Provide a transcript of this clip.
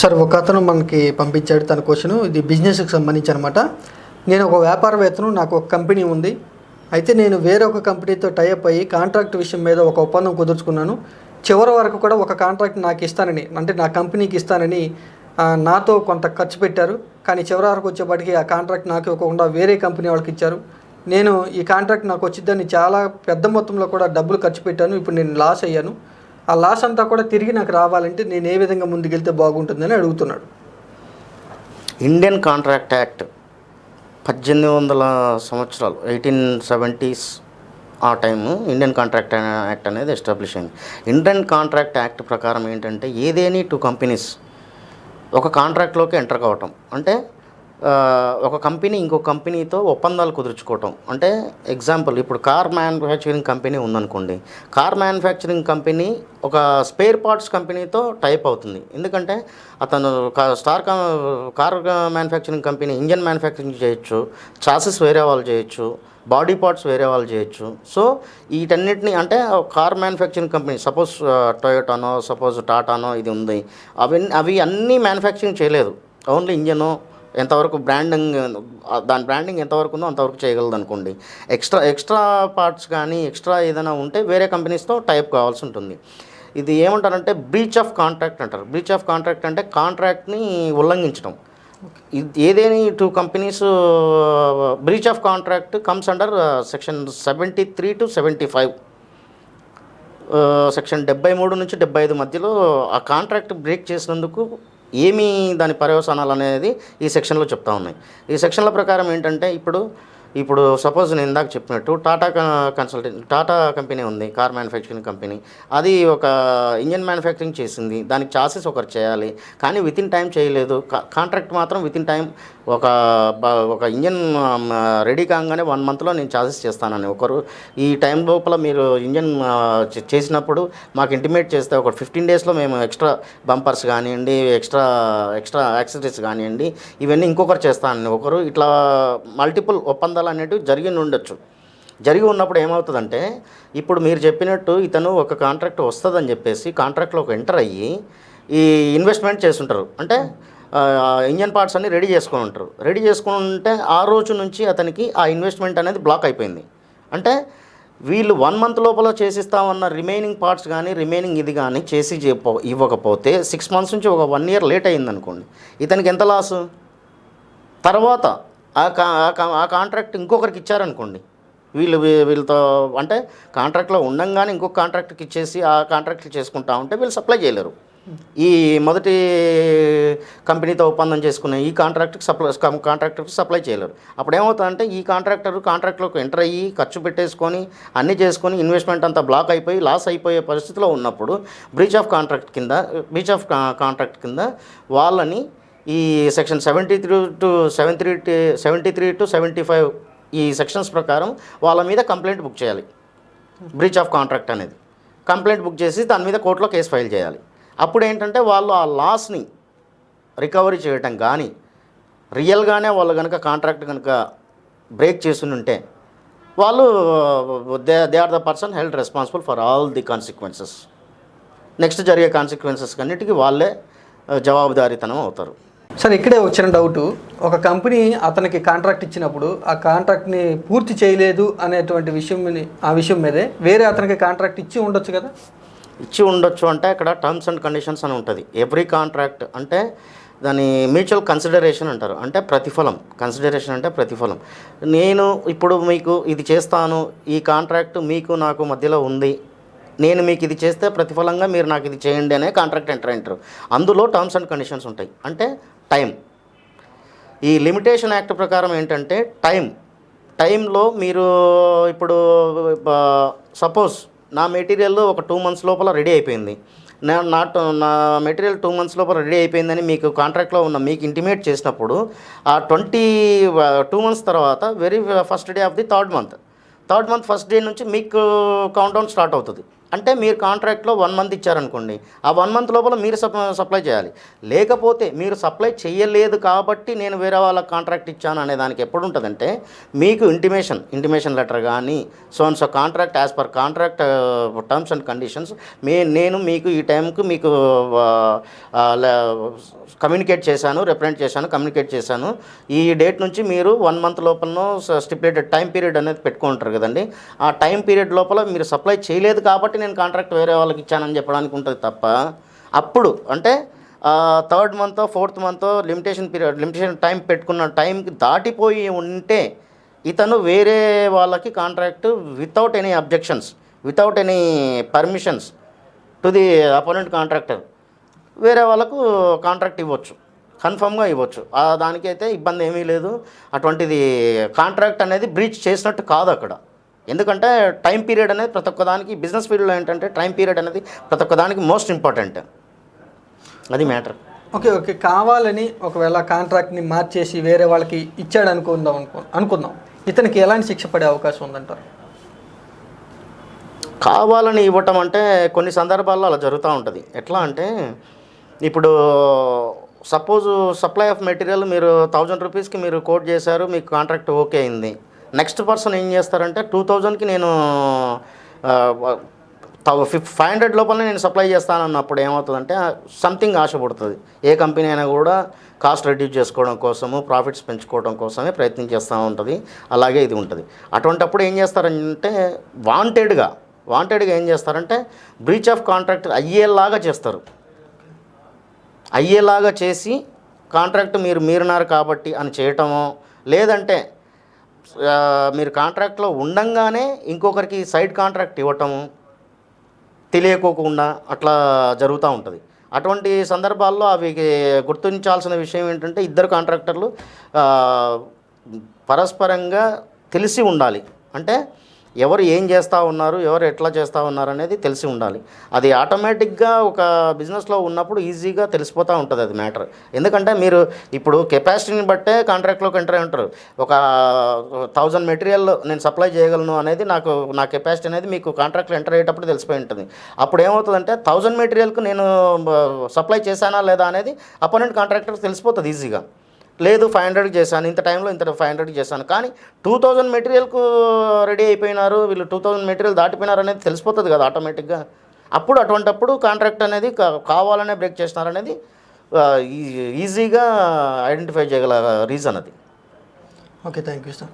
Sir ఒక అతను మనకి పంపించాడు తన క్వశ్చన్. ఇది బిజినెస్కి సంబంధించి అనమాట నేను ఒక వ్యాపారవేత్తను నాకు ఒక కంపెనీ ఉంది. అయితే నేను వేరే ఒక కంపెనీతో టైఅప్ అయ్యి కాంట్రాక్ట్ విషయం మీద ఒక ఒప్పందం కుదుర్చుకున్నాను. చివరి వరకు కూడా ఒక కాంట్రాక్ట్ నాకు ఇస్తానని అంటే నా కంపెనీకి ఇస్తానని నాతో కొంత ఖర్చు పెట్టారు. కానీ చివరి వరకు వచ్చేప్పటికి ఆ కాంట్రాక్ట్ నాకు ఇవ్వకుండా వేరే కంపెనీ వాళ్ళకి ఇచ్చారు. నేను ఈ కాంట్రాక్ట్ నాకు వచ్చిద్దని చాలా పెద్ద మొత్తంలో కూడా డబ్బులు ఖర్చు పెట్టాను. ఇప్పుడు నేను లాస్ అయ్యాను. ఆ లాస్ అంతా కూడా తిరిగి నాకు రావాలంటే నేను ఏ విధంగా ముందుకెళ్తే బాగుంటుందని అడుగుతున్నాడు. ఇండియన్ కాంట్రాక్ట్ యాక్ట్ పద్దెనిమిది వందల సంవత్సరాలు ఎయిటీన్ సెవెంటీస్ ఆ టైము ఇండియన్ కాంట్రాక్ట్ యాక్ట్ అనేది ఎస్టాబ్లిష్ అయింది. ఇండియన్ కాంట్రాక్ట్ యాక్ట్ ప్రకారం ఏంటంటే ఏదేని టూ కంపెనీస్ ఒక కాంట్రాక్ట్లోకి ఎంటర్ కావటం. అంటే ఒక కంపెనీ ఇంకో కంపెనీతో ఒప్పందాలు కుదుర్చుకోవటం. అంటే ఎగ్జాంపుల్ ఇప్పుడు కార్ మ్యానుఫ్యాక్చరింగ్ కంపెనీ ఉందనుకోండి. కార్ మ్యానుఫ్యాక్చరింగ్ కంపెనీ ఒక స్పేర్ పార్ట్స్ కంపెనీతో టైప్ అవుతుంది. ఎందుకంటే అతను కా- star car manufacturing company engine manufacturing చేయొచ్చు చాసెస్ వేరే వాళ్ళు చేయొచ్చు బాడీ పార్ట్స్ వేరే వాళ్ళు చేయొచ్చు. సో వీటన్నిటిని అంటే కార్ మ్యానుఫ్యాక్చరింగ్ కంపెనీ సపోజ్ టొయోటానో సపోజ్ టాటానో ఇది ఉంది. అవి అవి అన్నీ మ్యానుఫ్యాక్చరింగ్ చేయలేదు. ఓన్లీ ఇంజను ఎంతవరకు బ్రాండింగ్ దాని బ్రాండింగ్ ఎంతవరకు ఉందో అంతవరకు చేయగలదు అనుకోండి ఎక్స్ట్రా ఎక్స్ట్రా పార్ట్స్ కానీ ఎక్స్ట్రా ఏదైనా ఉంటే వేరే కంపెనీస్తో టైప్ కావాల్సి ఉంటుంది. ఇది ఏమంటారంటే బ్రీచ్ ఆఫ్ కాంట్రాక్ట్ అంటారు. బ్రీచ్ ఆఫ్ కాంట్రాక్ట్ అంటే కాంట్రాక్ట్ని ఉల్లంఘించడం. ఏదేని two companies breach of contract comes under section seventy three to seventy five section డెబ్బై మూడు నుంచి డెబ్బై ఐదు మధ్యలో ఆ కాంట్రాక్ట్ బ్రేక్ చేసినందుకు ఏమి దాని పర్యవసానాలు అనేది ఈ సెక్షన్లో చెప్తా ఉన్నాయి. ఈ సెక్షన్ల ప్రకారం ఏంటంటే ఇప్పుడు ఇప్పుడు సపోజ్ నేను ఇందాక చెప్పినట్టు టాటా కన్సల్టెంట్ టాటా కంపెనీ ఉంది కార్ మ్యానుఫ్యాక్చరింగ్ కంపెనీ. అది ఒక ఇంజన్ మ్యానుఫ్యాక్చరింగ్ చేసింది దానికి చాసెస్ ఒకరు చేయాలి కానీ వితిన్ టైం చేయలేదు. కాంట్రాక్ట్ మాత్రం వితిన్ టైం ఒక ఒక ఇంజన్ రెడీ కాగానే వన్ మంత్లో నేను ఛార్జెస్ చేస్తానని. ఒకరు ఈ టైం లోపల మీరు ఇంజన్ చేసినప్పుడు మాకు ఇంటిమేట్ చేస్తే ఒక ఫిఫ్టీన్ డేస్లో మేము ఎక్స్ట్రా బంపర్స్ కానివ్వండి ఎక్స్ట్రా ఎక్స్ట్రా యాక్సెసరీస్ కానివ్వండి ఇవన్నీ ఇంకొకరు చేస్తానని. ఒకరు ఇట్లా మల్టిపుల్ ఒప్పందాలు అనేటివి జరిగి ఉండొచ్చు. జరిగి ఉన్నప్పుడు ఏమవుతుందంటే ఇప్పుడు మీరు చెప్పినట్టు ఇతను ఒక కాంట్రాక్ట్ వస్తుందని చెప్పేసి కాంట్రాక్ట్లో ఒక ఎంటర్ అయ్యి ఈ ఇన్వెస్ట్మెంట్ చేస్తుంటారు. అంటే ఇంజన్ పార్ట్స్ అన్ని రెడీ చేసుకొని ఉంటారు. రెడీ చేసుకుని ఉంటే ఆ రోజు నుంచి అతనికి ఆ ఇన్వెస్ట్మెంట్ అనేది బ్లాక్ అయిపోయింది. అంటే వీళ్ళు వన్ మంత్ లోపల చేసిస్తామన్న రిమైనింగ్ పార్ట్స్ కానీ రిమైనింగ్ ఇది కానీ చేసి ఇవ్వకపోతే సిక్స్ మంత్స్ నుంచి ఒక వన్ ఇయర్ లేట్ అయింది అనుకోండి ఇతనికి ఎంత లాసు? తర్వాత ఆ కా కా- ఆ కాంట్రాక్ట్ ఇంకొకరికి ఇచ్చారనుకోండి. వీళ్ళు వీళ్ళతో అంటే కాంట్రాక్ట్లో ఉండంగానే ఇంకొక కాంట్రాక్ట్కి ఇచ్చేసి ఆ కాంట్రాక్ట్లు చేసుకుంటా ఉంటే వీళ్ళు సప్లై చేయలేరు. ఈ మొదటి కంపెనీతో ఒప్పందం చేసుకున్న ఈ కాంట్రాక్టర్కి సప్లై కాంట్రాక్టర్కి సప్లై చేయలేరు. అప్పుడు ఏమవుతుందంటే ఈ కాంట్రాక్టర్ కాంట్రాక్ట్లోకి ఎంటర్ అయ్యి ఖర్చు పెట్టేసుకొని అన్నీ చేసుకొని ఇన్వెస్ట్మెంట్ అంతా బ్లాక్ అయిపోయి లాస్ అయిపోయే పరిస్థితిలో ఉన్నప్పుడు బ్రీచ్ ఆఫ్ కాంట్రాక్ట్ కింద బ్రీచ్ ఆఫ్ కాంట్రాక్ట్ కింద వాళ్ళని ఈ section seventy three to seven three seventy three to seventy five ఈ సెక్షన్స్ ప్రకారం వాళ్ళ మీద కంప్లైంట్ బుక్ చేయాలి. బ్రీచ్ ఆఫ్ కాంట్రాక్ట్ అనేది. కంప్లైంట్ బుక్ చేసి దాని మీద కోర్టులో కేసు ఫైల్ చేయాలి. అప్పుడు ఏంటంటే వాళ్ళు ఆ లాస్ని రికవరీ చేయటం కానీ రియల్గానే వాళ్ళు కనుక కాంట్రాక్ట్ కనుక బ్రేక్ చేసి ఉంటే వాళ్ళు they they are the person held responsible for all the consequences. Next జరిగే కాన్సిక్వెన్సెస్ అన్నిటికీ వాళ్ళే జవాబుదారీతనం అవుతారు. సార్ ఇక్కడే వచ్చిన డౌట్ ఒక కంపెనీ అతనికి కాంట్రాక్ట్ ఇచ్చినప్పుడు ఆ కాంట్రాక్ట్ని పూర్తి చేయలేదు అనేటువంటి విషయం ఆ విషయం మీదే వేరే అతనికి కాంట్రాక్ట్ ఇచ్చి ఉండొచ్చు కదా? ఇచ్చి ఉండొచ్చు అంటే అక్కడ టర్మ్స్ అండ్ కండిషన్స్ అని ఉంటుంది. ఎవ్రీ కాంట్రాక్ట్ అంటే దాని మ్యూచువల్ కన్సిడరేషన్ అంటారు. అంటే ప్రతిఫలం. కన్సిడరేషన్ అంటే ప్రతిఫలం. నేను ఇప్పుడు మీకు ఇది చేస్తాను. ఈ కాంట్రాక్ట్ మీకు నాకు మధ్యలో ఉంది. నేను మీకు ఇది చేస్తే ప్రతిఫలంగా మీరు నాకు ఇది చేయండి అనే కాంట్రాక్ట్ ఎంటర్ అంటారు అందులో టర్మ్స్ అండ్ కండిషన్స్ ఉంటాయి. అంటే టైం ఈ లిమిటేషన్ యాక్ట్ ప్రకారం ఏంటంటే టైం టైంలో మీరు ఇప్పుడు సపోజ్ నా మెటీరియల్ ఒక టూ మంత్స్ లోపల రెడీ అయిపోయింది. నా నా నా మెటీరియల్ టూ మంత్స్ లోపల రెడీ అయిపోయిందని మీకు కాంట్రాక్ట్లో ఉన్న మీకు ఇంటిమేట్ చేసినప్పుడు ఆ ట్వంటీ టూ మంత్స్ తర్వాత very first day of the third month third month first day నుంచి మీకు కౌంట్ డౌన్ స్టార్ట్ అవుతుంది. అంటే మీరు కాంట్రాక్ట్లో వన్ మంత్ ఇచ్చారనుకోండి ఆ వన్ మంత్ లోపల మీరు సప్ సప్లై చేయాలి. లేకపోతే మీరు సప్లై చేయలేదు కాబట్టి నేను వేరే వాళ్ళకి కాంట్రాక్ట్ ఇచ్చాను అనే దానికి ఎప్పుడు ఉంటుందంటే మీకు ఇంటిమేషన్ ఇంటిమేషన్ లెటర్ కానీ so and so contract as per contract terms and conditions may నేను మీకు ఈ టైంకు మీకు కమ్యూనికేట్ చేశాను రిప్రజెంట్ చేశాను కమ్యూనికేట్ చేశాను. ఈ డేట్ నుంచి మీరు వన్ మంత్ లోపల స్టిపులేటెడ్ టైం పీరియడ్ అనేది పెట్టుకుంటారు కదండి. ఆ టైం పీరియడ్ లోపల మీరు సప్లై చేయలేదు కాబట్టి నేను కాంట్రాక్ట్ వేరే వాళ్ళకి ఇచ్చానని చెప్పడానికి ఉంటుంది తప్ప అప్పుడు అంటే third month fourth month limitation period limitation time పెట్టుకున్న టైంకి దాటిపోయి ఉంటే ఇతను వేరే వాళ్ళకి contract without any objections without any permissions to the opponent contractor వేరే వాళ్ళకు కాంట్రాక్ట్ ఇవ్వచ్చు కన్ఫర్మ్గా ఇవ్వచ్చు. దానికైతే ఇబ్బంది ఏమీ లేదు. అటువంటిది కాంట్రాక్ట్ అనేది బ్రీచ్ చేసినట్టు కాదు అక్కడ. ఎందుకంటే టైం పీరియడ్ అనేది ప్రతి ఒక్క దానికి బిజినెస్ ఫీల్డ్లో ఏంటంటే టైం పీరియడ్ అనేది ప్రతి ఒక్క దానికి మోస్ట్ ఇంపార్టెంట్ అది మ్యాటర్ ఓకే ఓకే కావాలని ఒకవేళ కాంట్రాక్ట్ని మార్చేసి వేరే వాళ్ళకి ఇచ్చాడు అనుకుందాం అనుకో అనుకుందాం. ఇతనికి ఎలాంటి శిక్ష పడే అవకాశం ఉందంటారు? కావాలని ఇవ్వటం అంటే కొన్ని సందర్భాల్లో అలా జరుగుతూ ఉంటుంది. ఎట్లా అంటే ఇప్పుడు సపోజ్ సప్లై ఆఫ్ మెటీరియల్ మీరు థౌజండ్ రూపీస్కి మీరు కోట్ చేశారు మీకు కాంట్రాక్ట్ ఓకే అయింది. నెక్స్ట్ పర్సన్ ఏం చేస్తారంటే టూ థౌజండ్కి నేను ఫిఫ్ ఫైవ్ హండ్రెడ్ లోపలనే నేను సప్లై చేస్తానన్నప్పుడు ఏమవుతుందంటే సంథింగ్ ఆశపడుతుంది ఏ కంపెనీ అయినా కూడా కాస్ట్ రెడ్యూస్ చేసుకోవడం కోసము ప్రాఫిట్స్ పెంచుకోవడం కోసమే ప్రయత్నం చేస్తూ ఉంటుంది. అలాగే ఇది ఉంటుంది. అటువంటప్పుడు ఏం చేస్తారంటే వాంటెడ్గా వాంటెడ్గా ఏం చేస్తారంటే బ్రీచ్ ఆఫ్ కాంట్రాక్ట్ అయ్యేలాగా చేస్తారు. అయ్యేలాగా చేసి కాంట్రాక్ట్ మీరు మీరున్నారు కాబట్టి అని చేయటమో లేదంటే మీరు కాంట్రాక్ట్లో ఉండంగానే ఇంకొకరికి సైడ్ కాంట్రాక్ట్ ఇవ్వటం తెలియకోకుండా అట్లా జరుగుతూ ఉంటుంది. అటువంటి సందర్భాల్లో అవి గుర్తించాల్సిన విషయం ఏంటంటే ఇద్దరు కాంట్రాక్టర్లు పరస్పరంగా తెలిసి ఉండాలి. అంటే ఎవరు ఏం చేస్తూ ఉన్నారు ఎవరు ఎట్లా చేస్తూ ఉన్నారు అనేది తెలిసి ఉండాలి. అది ఆటోమేటిక్గా ఒక బిజినెస్లో ఉన్నప్పుడు ఈజీగా తెలిసిపోతూ ఉంటుంది అది మ్యాటర్. ఎందుకంటే మీరు ఇప్పుడు కెపాసిటీని బట్టే కాంట్రాక్ట్లోకి ఎంటర్ ఉంటారు. ఒక థౌజండ్ మెటీరియల్ నేను సప్లై చేయగలను అనేది నాకు నా కెపాసిటీ అనేది మీకు కాంట్రాక్ట్లో ఎంటర్ అయ్యేటప్పుడు తెలిసిపోయి ఉంటుంది. అప్పుడు ఏమవుతుందంటే థౌజండ్ మెటీరియల్కు నేను సప్లై చేశానా లేదా అనేది అపోనెంట్ కాంట్రాక్టర్కి తెలిసిపోతుంది ఈజీగా. లేదు ఫైవ్ హండ్రెడ్కి చేశాను. ఇంత టైంలో ఇంత ఫైవ్ హండ్రెడ్కి చేశాను. కానీ టూ థౌజండ్ మెటీరియల్కు రెడీ అయిపోయినారు. వీళ్ళు టూ థౌజండ్ మెటీరియల్ దాటిపోయినారు అనేది తెలిసిపోతుంది కదా ఆటోమేటిక్గా అప్పుడు అటువంటప్పుడు కాంట్రాక్ట్ అనేది కావాలనే బ్రేక్ చేసినారు అనేది ఈ- ఈజీగా ఐడెంటిఫై చేయగల రీజన్ అది. Okay thank you sir